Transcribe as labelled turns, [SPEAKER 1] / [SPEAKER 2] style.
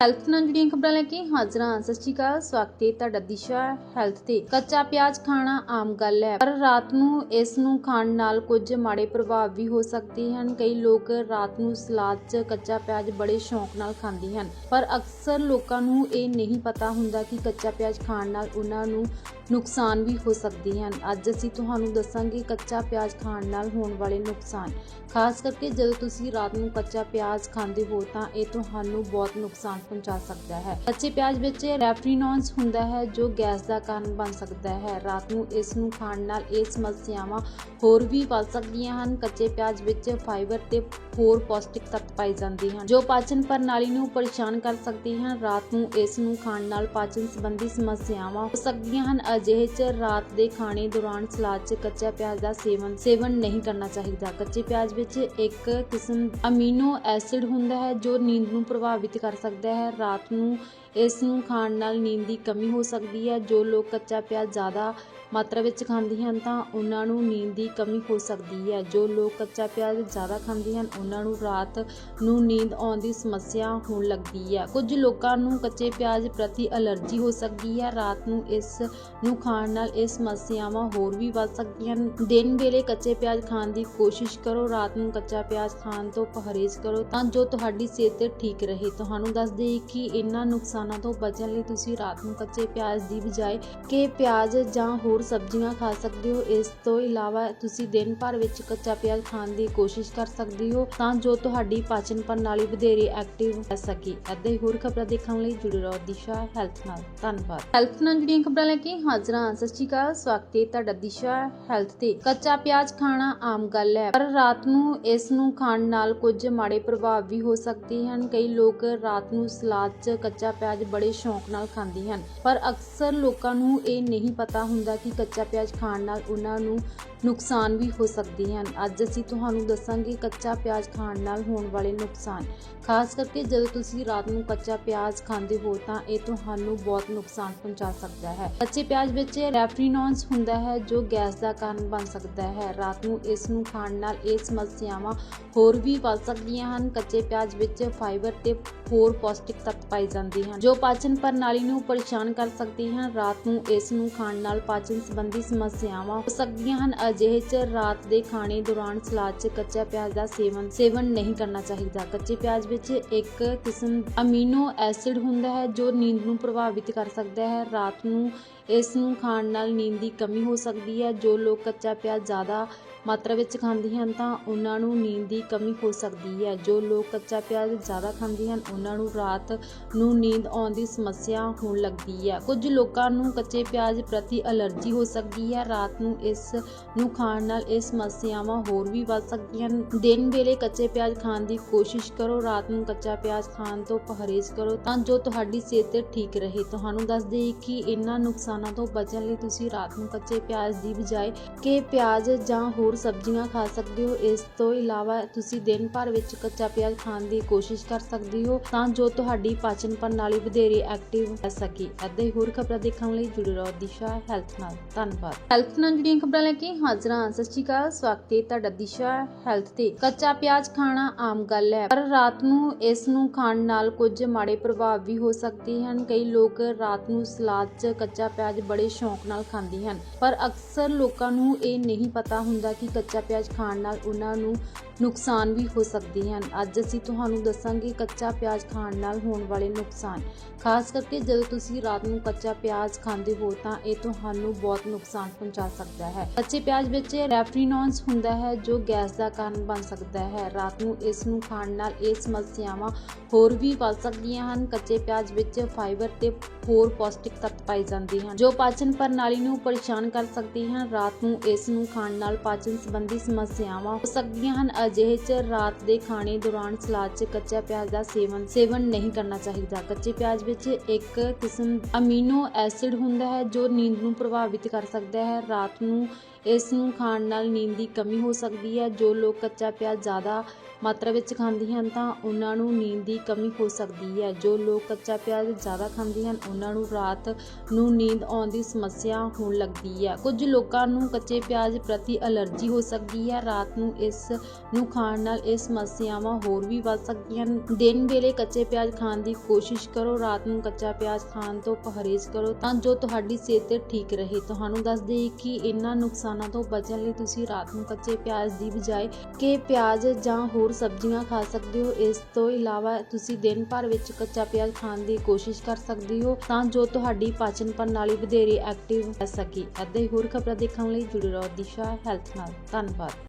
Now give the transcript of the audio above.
[SPEAKER 1] Health ਨਾਲ ਜੁੜੀਆਂ ਖਬਰਾਂ ਲੈ ਕੇ ਹਾਜ਼ਰ ਹਾਂ। ਸਤਿ ਸ਼੍ਰੀ ਅਕਾਲ, ਸਵਾਗਤ ਹੈ ਤੁਹਾਡਾ ਦਿਸ਼ਾ ਹੈਲਥ ਤੇ। ਕੱਚਾ ਪਿਆਜ਼ ਖਾਣਾ ਆਮ ਗੱਲ ਹੈ, ਪਰ ਰਾਤ ਨੂੰ ਇਸ ਨੂੰ ਖਾਣ ਨਾਲ ਕੁਝ ਮਾੜੇ ਪ੍ਰਭਾਵ ਵੀ ਹੋ ਸਕਦੇ ਹਨ। ਕਈ ਲੋਕ ਰਾਤ ਨੂੰ ਸਲਾਦ 'ਚ ਕੱਚਾ ਪਿਆਜ਼ ਬੜੇ ਸ਼ੌਂਕ ਨਾਲ ਖਾਂਦੇ ਹਨ, ਪਰ ਅਕਸਰ ਲੋਕਾਂ ਨੂੰ ਇਹ ਨਹੀਂ ਪਤਾ ਹੁੰਦਾ ਕਿ ਕੱਚਾ ਪਿਆਜ਼ ਖਾਣ ਨਾਲ ਉਹਨਾਂ ਨੂੰ ਨੁਕਸਾਨ ਵੀ ਹੋ ਸਕਦੇ ਹਨ। ਅੱਜ ਅਸੀਂ ਤੁਹਾਨੂੰ ਦੱਸਾਂਗੇ ਕੱਚਾ ਪਿਆਜ਼ ਖਾਣ ਨਾਲ ਹੋਣ ਵਾਲੇ ਨੁਕਸਾਨ। ਖਾਸ ਕਰਕੇ ਜਦੋਂ ਤੁਸੀਂ ਰਾਤ ਨੂੰ ਕੱਚਾ ਪਿਆਜ਼ ਖਾਂਦੇ ਹੋ ਤਾਂ ਇਹ ਤੁਹਾਨੂੰ ਬਹੁਤ ਨੁਕਸਾਨ ਪਹੁੰਚਾ ਸਕਦਾ ਹੈ। ਕੱਚੇ ਪਿਆਜ਼ ਵਿੱਚ ਰੈਫਰੀਨੋਨਸ ਹੁੰਦਾ ਹੈ ਜੋ ਗੈਸ ਦਾ ਕਾਰਨ ਬਣ ਸਕਦਾ ਹੈ। ਰਾਤ ਨੂੰ ਇਸ ਨੂੰ ਖਾਣ ਨਾਲ ਇਹ ਸਮੱਸਿਆਵਾਂ ਹੋਰ ਵੀ ਵੱਧ ਸਕਦੀਆਂ ਹਨ। ਕੱਚੇ ਪਿਆਜ਼ ਵਿੱਚ ਫਾਈਬਰ ਤੇ ਹੋਰ ਪੌਸ਼ਟਿਕ ਤੱਤ ਪਾਏ ਜਾਂਦੇ ਹਨ, ਜੋ ਪਾਚਨ ਪ੍ਰਣਾਲੀ ਨੂੰ ਪਰੇਸ਼ਾਨ ਕਰ ਸਕਦੇ ਹਨ। ਰਾਤ ਨੂੰ ਇਸ ਨੂੰ ਖਾਣ ਨਾਲ ਪਾਚਨ ਸੰਬੰਧੀ ਸਮੱਸਿਆਵਾਂ ਹੋ ਸਕਦੀਆਂ ਹਨ। ਅਜਿਹੇ ਚ ਰਾਤ ਦੇ ਖਾਣੇ ਦੌਰਾਨ ਸਲਾਦ 'ਚ ਕੱਚਾ ਪਿਆਜ਼ ਦਾ ਸੇਵਨ ਸੇਵਨ ਨਹੀਂ ਕਰਨਾ ਚਾਹੀਦਾ। ਕੱਚੇ ਪਿਆਜ਼ ਵਿੱਚ ਇੱਕ ਕਿਸਮ ਅਮੀਨੋ ਐਸਿਡ ਹੁੰਦਾ ਹੈ, ਜੋ ਨੀਂਦ ਨੂੰ ਪ੍ਰਭਾਵਿਤ ਕਰ ਸਕਦਾ ਹੈ। ਰਾਤ ਨੂੰ ਇਸ ਨੂੰ ਖਾਣ ਨਾਲ ਨੀਂਦ ਦੀ ਕਮੀ ਹੋ ਸਕਦੀ ਹੈ। ਜੋ ਲੋਕ ਕੱਚਾ ਪਿਆਜ਼ ਜ਼ਿਆਦਾ ਮਾਤਰਾ ਵਿੱਚ ਖਾਂਦੇ ਹਨ ਤਾਂ ਉਹਨਾਂ ਨੂੰ ਨੀਂਦ ਦੀ ਕਮੀ ਹੋ ਸਕਦੀ ਹੈ। ਜੋ ਲੋਕ ਕੱਚਾ ਪਿਆਜ਼ ਜ਼ਿਆਦਾ ਖਾਂਦੇ ਹਨ, ਉਹਨਾਂ ਨੂੰ ਰਾਤ ਨੂੰ ਨੀਂਦ ਆਉਣ ਦੀ ਸਮੱਸਿਆ ਹੋਣ ਲੱਗਦੀ ਹੈ। ਕੁਝ ਲੋਕਾਂ ਨੂੰ ਕੱਚੇ ਪਿਆਜ਼ ਪ੍ਰਤੀ ਅਲਰਜੀ ਹੋ ਸਕਦੀ ਹੈ। ਰਾਤ ਨੂੰ ਇਸ ਨੂੰ ਖਾਣ ਨਾਲ ਇਹ ਸਮੱਸਿਆਵਾਂ ਹੋਰ ਵੀ ਵੱਧ ਸਕਦੀਆਂ ਹਨ। ਦਿਨ ਵੇਲੇ ਕੱਚੇ ਪਿਆਜ਼ ਖਾਣ ਦੀ ਕੋਸ਼ਿਸ਼ ਕਰੋ। ਰਾਤ ਨੂੰ ਕੱਚਾ ਪਿਆਜ਼ ਖਾਣ ਤੋਂ ਪਰਹੇਜ਼ ਕਰੋ ਤਾਂ ਜੋ ਤੁਹਾਡੀ ਸਿਹਤ ਠੀਕ ਰਹੇ। ਤੁਹਾਨੂੰ ਦੱਸ ਦੇਈਏ ਕਿ ਇਹਨਾਂ ਨੁਕਸਾਨਾਂ ਤੋਂ ਬਚਣ ਲਈ ਤੁਸੀਂ ਰਾਤ ਨੂੰ ਕੱਚੇ ਪਿਆਜ਼ ਦੀ ਬਜਾਏ ਕਿ ਪਿਆਜ਼ ਜਾਂ ਹੋਰ ਸਬਜ਼ੀਆਂ ਖਾ ਸਕਦੇ ਹੋ। ਇਸ ਤੋਂ ਇਲਾਵਾ ਤੁਸੀਂ ਦਿਨ ਭਰ ਵਿੱਚ ਕੱਚਾ ਪਿਆਜ਼ ਖਾਣ ਦੀ ਕੋਸ਼ਿਸ਼ ਕਰ ਸਕਦੇ ਹੋ ਤਾਂ ਜੋ ਤੁਹਾਡੀ ਪਾਚਨ ਪ੍ਰਣਾਲੀ ਵਧੇਰੇ ਐਕਟਿਵ ਰਹਿ ਸਕੇ। ਏਦਾਂ ਹੀ ਹੋਰ ਖਬਰਾਂ ਦੇਖਣ ਲਈ ਜੁੜੇ ਰਹੋ ਦਿਸ਼ਾ ਹੈਲਥ ਨਾਲ। ਧੰਨਵਾਦ। ਹੈਲਥ ਨਾਲ ਜੁੜੀਆਂ ਖਬਰਾਂ ਲੈ ਕੇ ਹਾਜ਼ਰ ਹਾਂ। ਸਤਿ ਸ਼੍ਰੀ ਅਕਾਲ। ਸਵਾਗਤ ਹੈ ਤੁਹਾਡਾ ਦਿਸ਼ਾ ਹੈਲਥ ਤੇ। ਕੱਚਾ ਪਿਆਜ਼ ਖਾਣਾ ਆਮ ਗੱਲ ਹੈ, ਪਰ ਰਾਤ ਨੂੰ ਇਸ ਨੂੰ ਖਾਣ ਨਾਲ ਕੁਝ ਮਾੜੇ ਪ੍ਰਭਾਵ ਵੀ ਹੋ ਸਕਦੇ ਹਨ। ਕਈ ਲੋਕ ਰਾਤ ਨੂੰ ਸਲਾਦ 'ਚ ਕੱਚਾ ਪਿਆਜ਼ ਬੜੇ ਸ਼ੌਂਕ ਨਾਲ ਖਾਂਦੇ ਹਨ, ਪਰ ਅਕਸਰ ਲੋਕਾਂ ਨੂੰ ਇਹ ਨਹੀਂ ਪਤਾ ਹੁੰਦਾ ਕਿ ਕੱਚਾ ਪਿਆਜ਼ ਖਾਣ ਨਾਲ ਉਹਨਾਂ ਨੂੰ ਨੁਕਸਾਨ ਵੀ ਹੋ ਸਕਦੇ ਹਨ। ਅੱਜ ਅਸੀਂ ਤੁਹਾਨੂੰ ਦੱਸਾਂਗੇ ਕੱਚਾ ਪਿਆਜ਼ ਖਾਣ ਨਾਲ ਹੋਣ ਵਾਲੇ ਨੁਕਸਾਨ। ਖਾਸ ਕਰਕੇ ਜਦੋਂ ਤੁਸੀਂ ਰਾਤ ਨੂੰ ਕੱਚਾ ਪਿਆਜ਼ ਖਾਂਦੇ ਹੋ ਤਾਂ ਇਹ ਤੁਹਾਨੂੰ ਬਹੁਤ ਨੁਕਸਾਨ ਪਹੁੰਚਾ ਸਕਦਾ ਹੈ। ਕੱਚੇ ਪਿਆਜ਼ ਵਿੱਚ ਰੈਫਰੀਨੋਨਸ ਹੁੰਦਾ ਹੈ ਜੋ ਗੈਸ ਦਾ ਕਾਰਨ ਬਣ ਸਕਦਾ ਹੈ। ਰਾਤ ਨੂੰ ਇਸ ਨੂੰ ਖਾਣ ਨਾਲ ਇਹ ਸਮੱਸਿਆਵਾਂ ਹੋਰ ਵੀ ਵੱਧ ਸਕਦੀਆਂ ਹਨ। ਕੱਚੇ ਪਿਆਜ਼ ਵਿੱਚ ਫਾਈਬਰ ਤੇ ਹੋਰ ਪੌਸ਼ਟਿਕ ਤੱਤ ਪਾਏ ਜਾਂਦੇ ਹਨ ਜੋ ਪਾਚਨ ਪ੍ਰਣਾਲੀ ਨੂੰ ਪਰੇਸ਼ਾਨ ਕਰ ਸਕਦੇ ਹਨ। ਰਾਤ ਨੂੰ ਇਸ ਨੂੰ ਖਾਣ ਨਾਲ ਪਾਚਨ ਸੰਬੰਧੀ ਸਮੱਸਿਆਵਾਂ ਹੋ ਸਕਦੀਆਂ ਹਨ। ਅਜਿਹੇ ਚ ਰਾਤ ਦੇ ਖਾਣੇ ਦੌਰਾਨ ਸਲਾਦ 'ਚ ਕੱਚਾ ਪਿਆਜ਼ ਦਾ ਸੇਵਨ ਸੇਵਨ ਨਹੀਂ ਕਰਨਾ ਚਾਹੀਦਾ। ਕੱਚੇ ਪਿਆਜ਼ ਵਿੱਚ ਇੱਕ ਕਿਸਮ ਅਮੀਨੋ ਐਸਿਡ ਹੁੰਦਾ ਹੈ, ਜੋ ਨੀਂਦ ਨੂੰ ਪ੍ਰਭਾਵਿਤ ਕਰ ਸਕਦਾ ਹੈ। ਰਾਤ ਨੂੰ ਇਸ ਨੂੰ ਖਾਣ ਨਾਲ ਨੀਂਦ ਦੀ ਕਮੀ ਹੋ ਸਕਦੀ ਹੈ। ਜੋ ਲੋਕ ਕੱਚਾ ਪਿਆਜ਼ ਜ਼ਿਆਦਾ ਮਾਤਰਾ ਵਿੱਚ ਖਾਂਦੇ ਹਨ ਤਾਂ ਉਹਨਾਂ ਨੂੰ ਨੀਂਦ ਦੀ ਕਮੀ ਹੋ ਸਕਦੀ ਹੈ। ਜੋ ਲੋਕ ਕੱਚਾ ਪਿਆਜ਼ ਜ਼ਿਆਦਾ ਖਾਂਦੇ ਹਨ, ਉਹਨਾਂ ਨੂੰ ਰਾਤ ਨੂੰ ਨੀਂਦ ਆਉਣ ਦੀ ਸਮੱਸਿਆ ਹੋਣ ਲੱਗਦੀ ਹੈ। ਕੁਝ ਲੋਕਾਂ ਨੂੰ ਕੱਚੇ ਪਿਆਜ਼ ਪ੍ਰਤੀ ਅਲਰਜੀ ਹੋ ਸਕਦੀ ਹੈ। ਰਾਤ ਨੂੰ ਇਸ ਨੂੰ ਖਾਣ ਨਾਲ ਇਹ ਸਮੱਸਿਆਵਾਂ ਹੋਰ ਵੀ ਵੱਧ ਸਕਦੀਆਂ ਹਨ। ਦਿਨ ਵੇਲੇ ਕੱਚੇ ਪਿਆਜ਼ ਖਾਣ ਦੀ ਕੋਸ਼ਿਸ਼ ਕਰੋ। ਰਾਤ ਨੂੰ ਕੱਚਾ ਪਿਆਜ਼ ਖਾਣ ਤੋਂ ਪਰਹੇਜ਼ ਕਰੋ ਤਾਂ ਜੋ ਤੁਹਾਡੀ ਸਿਹਤ ਠੀਕ ਰਹੇ। ਤੁਹਾਨੂੰ ਦੱਸ ਦੇਈਏ ਕਿ ਇਹਨਾਂ ਨੁਕਸਾਨ ਤੋਂ ਬਚਣ ਲਈ ਤੁਸੀਂ ਰਾਤ ਨੂੰ ਕੱਚੇ ਪਿਆਜ਼ ਦੀ ਬਜਾਏ ਕਿ ਪਿਆਜ਼ ਜਾਂ ਹੋਰ ਸਬਜ਼ੀਆਂ ਖਾ ਸਕਦੇ ਹੋ। ਇਸ ਤੋਂ ਇਲਾਵਾ ਤੁਸੀਂ ਦਿਨ ਭਰ ਵਿੱਚ ਕੱਚਾ ਪਿਆਜ਼ ਖਾਣ ਦੀ ਕੋਸ਼ਿਸ਼ ਕਰ ਸਕਦੇ ਹੋ ਤਾਂ ਜੋ ਤੁਹਾਡੀ ਪਾਚਨ ਪ੍ਰਣਾਲੀ ਵਧੇਰੇ ਐਕਟਿਵ ਰਹਿ ਸਕੇ। ਏਦਾਂ ਹੋਰ ਖਬਰਾਂ ਦੇਖਣ ਲਈ ਜੁੜੇ ਰਹੋ ਦਿਸ਼ਾ ਹੈਲਥ ਨਾਲ। ਧੰਨਵਾਦ। ਹੈਲਥ ਨਾਲ ਜੁੜੀਆਂ ਖਬਰਾਂ ਲੈ ਕੇ ਹਾਜ਼ਰ ਹਾਂ। ਸਤਿ ਸ਼੍ਰੀ ਅਕਾਲ। ਸਵਾਗਤ ਹੈ ਤੁਹਾਡਾ ਦਿਸ਼ਾ ਹੈਲਥ ਤੇ। ਕੱਚਾ ਪਿਆਜ਼ ਖਾਣਾ ਆਮ ਗੱਲ ਹੈ, ਪਰ ਰਾਤ ਨੂੰ ਇਸ ਨੂੰ ਖਾਣ ਨਾਲ ਕੁਝ ਮਾੜੇ ਪ੍ਰਭਾਵ ਵੀ ਹੋ ਸਕਦੇ ਹਨ। ਕਈ ਲੋਕ ਰਾਤ ਨੂੰ ਸਲਾਦ 'ਚ ਕੱਚਾ ਪਿਆਜ਼ ਬੜੇ ਸ਼ੌਂਕ ਨਾਲ ਖਾਂਦੇ ਹਨ। ਪਰ ਅਕਸਰ ਲੋਕਾਂ ਨੂੰ ਇਹ ਨਹੀਂ ਪਤਾ ਹੁੰਦਾ ਕਿ ਕੱਚਾ ਪਿਆਜ਼ ਖਾਣ ਨਾਲ ਉਹਨਾਂ ਨੂੰ ਨੁਕਸਾਨ ਵੀ ਹੋ ਸਕਦੇ ਹਨ। ਅੱਜ ਅਸੀਂ ਤੁਹਾਨੂੰ ਦੱਸਾਂਗੇ ਕੱਚਾ ਪਿਆਜ਼ ਖਾਣ ਨਾਲ ਹੋਣ ਵਾਲੇ ਨੁਕਸਾਨ। ਖਾਸ ਕਰਕੇ ਜਦੋਂ ਤੁਸੀਂ ਰਾਤ ਨੂੰ ਕੱਚਾ ਪਿਆਜ਼ ਖਾਂਦੇ ਹੋ ਤਾਂ ਇਹ ਤੁਹਾਨੂੰ ਬਹੁਤ ਨੁਕਸਾਨ ਪਹੁੰਚਾ ਸਕਦਾ ਹੈ। ਕੱਚੇ ਪਿਆਜ਼ ਵਿੱਚ ਰੈਫਰੀਨੋਨਸ ਹੁੰਦਾ ਹੈ ਜੋ ਗੈਸ ਦਾ ਕਾਰਨ ਬਣ ਸਕਦਾ ਹੈ। ਰਾਤ ਨੂੰ ਇਸ ਨੂੰ ਖਾਣ ਨਾਲ ਇਹ ਸਮੱਸਿਆਵਾਂ ਹੋਰ ਵੀ ਵੱਧ ਸਕਦੀਆਂ ਹਨ। ਕੱਚੇ ਪਿਆਜ਼ ਵਿੱਚ ਫਾਈਬਰ ਤੇ ਹੋਰ ਪੌਸ਼ਟਿਕ ਤੱਤ ਪਾਏ ਜਾਂਦੇ ਹਨ। ਜੋ ਪਾਚਨ ਪ੍ਰਣਾਲੀ ਨੂੰ ਪਰੇਸ਼ਾਨ ਕਰ ਸਕਦੇ ਹਨ, ਰਾਤ ਨੂੰ ਇਸ ਨੂੰ ਖਾਣ ਨਾਲ ਪਾਚਨ ਸੰਬੰਧੀ ਸਮੱਸਿਆਵਾਂ ਹੋ ਸਕਦੀਆਂ ਹਨ। ਅਜਿਹੇ ਚ ਰਾਤ ਦੇ ਖਾਣੇ ਦੌਰਾਨ ਸਲਾਦ 'ਚ ਕੱਚਾ ਪਿਆਜ਼ ਦਾ ਸੇਵਨ ਸੇਵਨ ਨਹੀਂ ਕਰਨਾ ਚਾਹੀਦਾ। ਕੱਚੇ ਪਿਆਜ਼ ਵਿੱਚ ਇੱਕ ਕਿਸਮ ਅਮੀਨੋ ਐਸਿਡ ਹੁੰਦਾ ਹੈ, ਜੋ ਨੀਂਦ ਨੂੰ ਪ੍ਰਭਾਵਿਤ ਕਰ ਸਕਦਾ ਹੈ। ਰਾਤ ਨੂੰ ਇਸ ਨੂੰ ਖਾਣ ਨਾਲ ਨੀਂਦ ਦੀ ਕਮੀ ਹੋ ਸਕਦੀ ਹੈ। ਜੋ ਲੋਕ ਕੱਚਾ ਪਿਆਜ਼ ਜ਼ਿਆਦਾ ਮਾਤਰਾ ਵਿੱਚ ਖਾਂਦੇ ਹਨ ਤਾਂ ਉਹਨਾਂ ਨੂੰ ਨੀਂਦ ਦੀ ਕਮੀ ਹੋ ਸਕਦੀ ਹੈ। ਜੋ ਲੋਕ ਕੱਚਾ ਪਿਆਜ਼ ਜ਼ਿਆਦਾ ਖਾਂਦੇ ਹਨ, ਉਹਨਾਂ ਨੂੰ ਰਾਤ ਨੂੰ ਨੀਂਦ ਆਉਣ ਦੀ ਸਮੱਸਿਆ ਹੋਣ ਲੱਗਦੀ ਹੈ। ਕੁਝ ਲੋਕਾਂ ਨੂੰ ਕੱਚੇ ਪਿਆਜ਼ ਪ੍ਰਤੀ ਅਲਰਜੀ ਹੋ ਸਕਦੀ ਹੈ। ਰਾਤ ਨੂੰ ਇਸ ਨੂੰ ਖਾਣ ਨਾਲ ਇਹ ਸਮੱਸਿਆਵਾਂ ਹੋਰ ਵੀ ਵੱਧ ਸਕਦੀਆਂ ਹਨ। ਦਿਨ ਵੇਲੇ ਕੱਚੇ ਪਿਆਜ਼ ਖਾਣ ਦੀ ਕੋਸ਼ਿਸ਼ ਕਰੋ। ਰਾਤ ਨੂੰ ਕੱਚਾ ਪਿਆਜ਼ ਖਾਣ ਤੋਂ ਪਰਹੇਜ਼ ਕਰੋ ਤਾਂ ਜੋ ਤੁਹਾਡੀ ਸਿਹਤ ਠੀਕ ਰਹੇ। ਤੁਹਾਨੂੰ ਦੱਸ ਦੇਈਏ ਕਿ ਇਹਨਾਂ ਨੁਕਸਾਨ ਤੋਂ ਬਚਣ ਲਈ ਤੁਸੀਂ ਰਾਤ ਨੂੰ ਕੱਚੇ ਪਿਆਜ਼ ਦੀ ਬਜਾਏ ਕਿ ਪਿਆਜ਼ ਜਾਂ ਹੋਰ ਸਬਜ਼ੀਆਂ ਖਾ ਸਕਦੇ ਹੋ। ਇਸ ਤੋਂ ਇਲਾਵਾ ਤੁਸੀਂ ਦਿਨ ਭਰ ਵਿੱਚ ਕੱਚਾ ਪਿਆਜ਼ ਖਾਣ ਦੀ ਕੋਸ਼ਿਸ਼ ਕਰ ਸਕਦੇ ਹੋ ਤਾਂ ਜੋ ਤੁਹਾਡੀ ਪਾਚਨ ਪ੍ਰਣਾਲੀ ਵਧੇਰੇ ਐਕਟਿਵ ਰਹਿ ਸਕੇ। ਅਤੇ ਹੋਰ ਖਬਰਾਂ ਦੇਖਣ ਲਈ ਜੁੜੇ ਰਹੋ ਦਿਸ਼ਾ ਹੈਲਥ ਨਾਲ। ਧੰਨਵਾਦ।